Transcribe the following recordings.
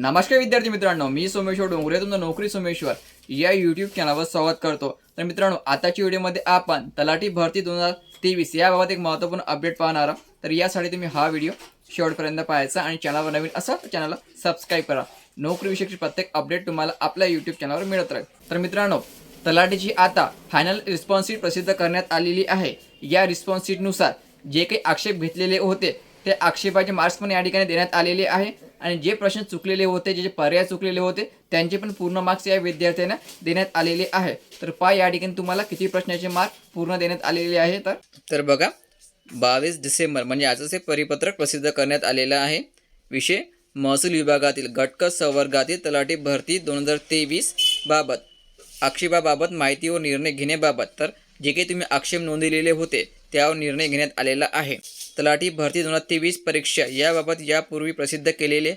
नमस्कार विद्यार्थी मित्रांनो मी सोमेश्वर डोंगरे तुमचं नोकरी सोमेश्वर या युट्यूब चॅनलवर संवाद करतो. तर मित्रांनो आताच्या व्हिडिओमध्ये आपण तलाठी भरती दोन हजार तेवीस याबाबत एक महत्त्वपूर्ण अपडेट पाहणार आहोत. तर यासाठी तुम्ही हा व्हिडिओ शेवटपर्यंत पाहायचा आणि चॅनलवर नवीन असा तर चॅनलला सबस्क्राईब करा. नोकरीविषयीची प्रत्येक अपडेट तुम्हाला आपल्या यूट्यूब चॅनलवर मिळत राहील. तर मित्रांनो तलाठीची आता फायनल रिस्पॉन्स शीट प्रसिद्ध करण्यात आलेली आहे. या रिस्पॉन्स शीटनुसार जे काही आक्षेप घेतलेले होते ते आक्षेपाचे मार्क्स पण या ठिकाणी देण्यात आलेले आहे. आणि जे प्रश्न चुकलेले होते जे जे पर्याय चुकलेले होते त्यांचे पण पूर्ण मार्क्स या विद्यार्थ्यांना देण्यात आलेले आहे. तर पाय या ठिकाणी तुम्हाला किती प्रश्नाचे मार्क पूर्ण देण्यात आलेले आहे. तर तर बघा बावीस डिसेंबर म्हणजे आजच हे परिपत्रक प्रसिद्ध करण्यात आलेलं आहे. विषय महसूल विभागातील घटक संवर्गातील तलाठी भरती दोन हजार तेवीस बाबत आक्षेपाबाबत माहिती व निर्णय घेण्याबाबत. तर जे काही तुम्ही आक्षेप नोंदवलेले होते त्यावर निर्णय घेण्यात आलेला आहे. तलाठी भरती दोन हजार तेवीस परीक्षा याबाबत यापूर्वी प्रसिद्ध केलेले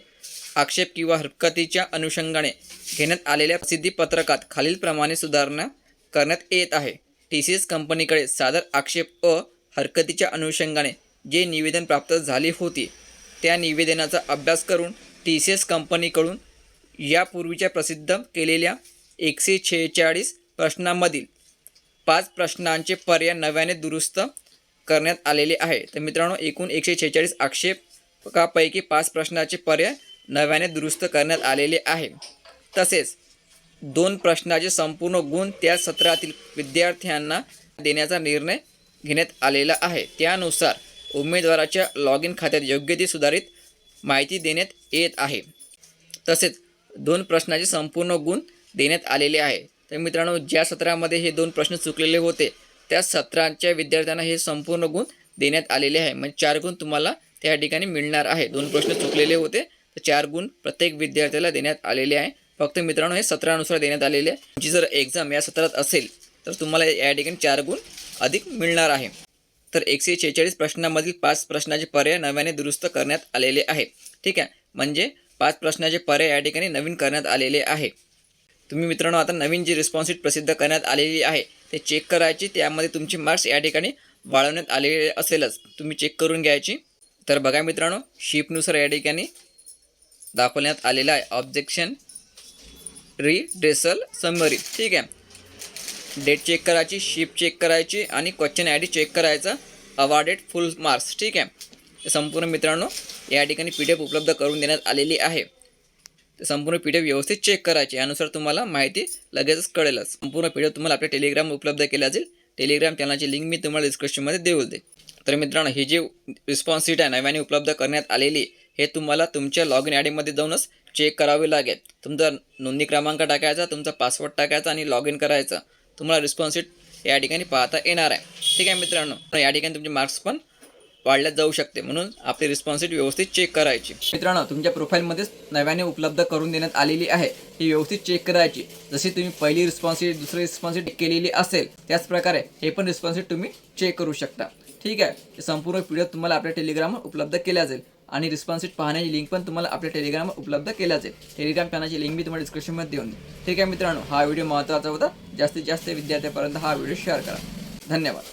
आक्षेप किंवा हरकतीच्या अनुषंगाने घेण्यात आलेल्या सिद्धीपत्रकात खालीलप्रमाणे सुधारणा करण्यात येत आहे. टी सी एस कंपनीकडे सादर आक्षेप अ हरकतीच्या अनुषंगाने जे निवेदन प्राप्त झाले होते त्या निवेदनाचा अभ्यास करून टी सी एस कंपनीकडून यापूर्वीच्या प्रसिद्ध केलेल्या एकशे छेचाळीस प्रश्नांमधील पाच प्रश्नांचे पर्याय नव्याने दुरुस्त करण्यात आलेले आहे. तर मित्रांनो एकूण एकशे छेचाळीस आक्षेपकापैकी पाच प्रश्नाचे पर्याय नव्याने दुरुस्त करण्यात आलेले आहे. तसेच दोन प्रश्नाचे संपूर्ण गुण त्या सत्रातील विद्यार्थ्यांना देण्याचा निर्णय घेण्यात आलेला आहे. त्यानुसार उमेदवाराच्या लॉग इन खात्यात योग्य ती सुधारित माहिती देण्यात येत आहे. तसेच दोन प्रश्नाचे संपूर्ण गुण देण्यात आलेले आहे. तर मित्रांनो ज्या सत्रामध्ये हे दोन प्रश्न चुकलेले होते त्या सत्रांच्या विद्यार्थ्यांना हे संपूर्ण गुण देण्यात आलेले आहे. म्हणजे चार गुण तुम्हाला त्या ठिकाणी मिळणार आहे. दोन प्रश्न चुकलेले होते. तर चार गुण प्रत्येक विद्यार्थ्याला देण्यात आलेले आहे. फक्त मित्रांनो हे सत्रानुसार देण्यात आलेले आहे. तुमची जर एक्झाम या सत्रात असेल तर तुम्हाला या ठिकाणी चार गुण अधिक मिळणार आहे. तर एकशे शेहेचाळीस प्रश्नांमधील पाच प्रश्नाचे पर्याय नव्याने दुरुस्त करण्यात आलेले आहे. ठीक आहे? म्हणजे पाच प्रश्नाचे पर्याय या ठिकाणी नवीन करण्यात आलेले आहे. तुम्ही मित्रांनो आता नवीन जी रिस्पॉन्सिट प्रसिद्ध करण्यात आलेली आहे ते चेक करायची त्यामध्ये तुमचे मार्क्स या ठिकाणी वाढवण्यात आलेले असेलच. तुम्ही चेक करून घ्यायची. तर बघा मित्रांनो शिपनुसार या ठिकाणी दाखवण्यात आलेलं आहे. ऑब्जेक्शन रिड्रेसल समरी ठीक आहे. डेट चेक करायची शिप चेक करायची आणि क्वेश्चन आय डी चेक करायचा. अवॉर्डेड फुल मार्क्स ठीक आहे. संपूर्ण मित्रांनो या ठिकाणी पी डी एफ उपलब्ध करून देण्यात आलेली आहे. ते संपूर्ण पी डी एफ व्यवस्थित चेक करायची. यानुसार तुम्हाला माहिती लगेचच कळेलच. संपूर्ण पी डी एफ तुम्हाला आपल्या टेलिग्राम उपलब्ध केल्या जाईल टेलिग्राम चॅनलची लिंक मी तुम्हाला डिस्क्रिप्शनमध्ये देऊ दे तर मित्रांनो ही जी रिस्पॉन्स सीट आहे नव्याने उपलब्ध करण्यात आलेली हे तुम्हाला तुमच्या लॉग इन आय डीमध्ये जाऊनच चेक करावे लागेल. तुमचा नोंदणी क्रमांक टाकायचा तुमचा पासवर्ड टाकायचा आणि लॉग इन करायचं. तुम्हाला रिस्पॉन्स सीट या ठिकाणी पाहता येणार आहे. ठीक आहे मित्रांनो या ठिकाणी तुमचे मार्क्स पण वाढल्या जाऊ शकते. म्हणून आपली रिस्पॉन्स व्यवस्थित चेक करायची. मित्रांनो तुमच्या प्रोफाईलमध्येच नव्याने उपलब्ध करून देण्यात आलेली आहे. ही व्यवस्थित चेक करायची. जशी तुम्ही पहिली रिस्पॉन्सिबिलिटी दुसरी रिस्पॉन्सिबिलिटी केलेली असेल त्याचप्रकारे हे पण रिस्पॉन्सिबिलिटी तुम्ही चेक करू शकता. ठीक आहे? संपूर्ण पी तुम्हाला आपल्या टेलिग्रामवर उपलब्ध केल्या जाईल. आणि रिस्पॉन्सिट पाहण्याची लिंक पण तुम्हाला आपल्या टेलिग्रामवर उपलब्ध केल्या जाईल. टेलिग्राम चॅनलची लिंक मी तुम्हाला डिस्क्रिप्शनमध्ये देऊन ठीक आहे मित्रांनो? हा व्हिडिओ महत्त्वाचा होता. जास्तीत जास्त विद्यार्थ्यापर्यंत हा व्हिडिओ शेअर करा. धन्यवाद.